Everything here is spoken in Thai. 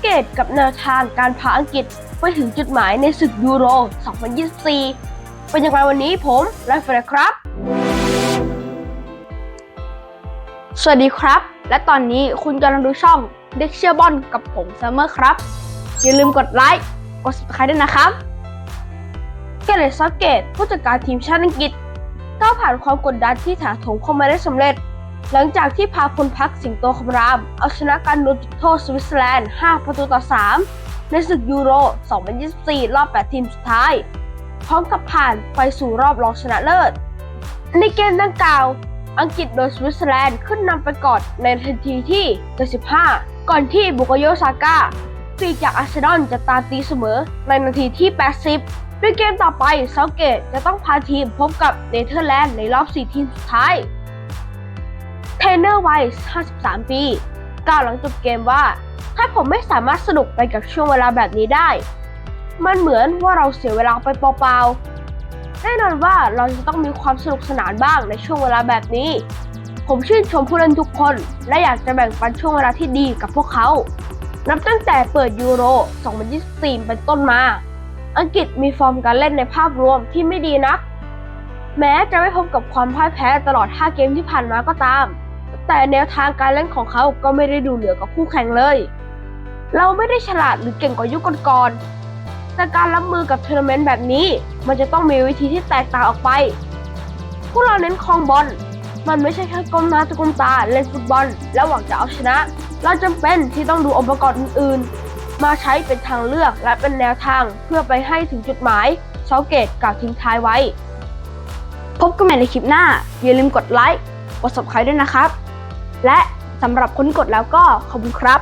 เกตกับแนวทางการพาอังกฤษไปถึงจุดหมายในศึกยูโร 2024 เป็นอย่างไรวันนี้ผมไลฟ์เฟรครับ สวัสดีครับ และตอนนี้คุณกำลังดูช่องเด็กเชียร์บอลกับผมเซมเมอร์ครับ อย่าลืมกดไลค์กด subscribe ด้วยนะครับเกเรตซาเกตผู้จัดการทีมชาติอังกฤษก้าวผ่านความกดดันที่ถาโถมเข้ามาได้สำเร็จ หลังจากที่พาพลพักสิงโตคำราม เอาชนะการโดนจุดโทษสวิตเซอร์แลนด์ 5 ประตูต่อ 3 ในศึกยูโร 2024 รอบ 8 ทีมสุดท้าย พร้อมกับผ่านไปสู่รอบรองชนะเลิศ ในเกมดังกล่าว อังกฤษโดยสวิตเซอร์แลนด์ขึ้นนำไปก่อนในนาทีที่ 75 ก่อนที่บุกโยซาก้าฟีจากอาร์เซนอลจะตามตีเสมอในนาทีที่ 80 ด้วยเกมต่อไปเซาเกตจะต้องพาทีมพบกับเนเธอร์แลนด์ในรอบ 4 ทีมสุดท้าย เทรนเนอร์วัย 53 ปี กล่าวหลังจบเกมว่า ถ้าผมไม่สามารถสนุกไปกับช่วงเวลาแบบนี้ได้ มันเหมือนว่าเราเสียเวลาไปเปล่าๆ แน่นอนว่าเราจะต้องมีความสนุกสนานบ้างในช่วงเวลาแบบนี้ ผมชื่นชมผู้เล่นทุกคน และอยากจะแบ่งปันช่วงเวลาที่ดีกับพวกเขา นับตั้งแต่เปิดยูโร 2024 เป็นต้นมา อังกฤษมีฟอร์มการเล่นในภาพรวมที่ไม่ดีนักแม้จะไม่พบกับความพ่ายแพ้ตลอด 5 เกมที่ผ่านมาก็ตาม แต่แนวทางการเล่นของเขาก็ไม่ได้ดูเหนือกว่าคู่แข่งเลย เราไม่ได้ฉลาดหรือเก่งกว่ายุคก่อนๆแต่การรับมือกับทัวร์นาเมนต์แบบนี้ มันจะต้องมีวิธีที่แตกต่างออกไป พวกเราเน้นครองบอล มันไม่ใช่แค่ก้มหน้าตะกุมตาเล่นฟุตบอล แล้วหวังจะเอาชนะ เราจำเป็นที่ต้องดูองค์ประกอบอื่นๆ มาใช้เป็นทางเลือกและเป็นแนวทางเพื่อไปให้ถึงจุดหมายเซาเกตกล่าวทิ้งท้ายไว้ พบกันใหม่ในคลิปหน้า อย่าลืมกดไลค์กด subscribe ด้วยนะครับ และสำหรับคนกดแล้วก็ขอบคุณครับ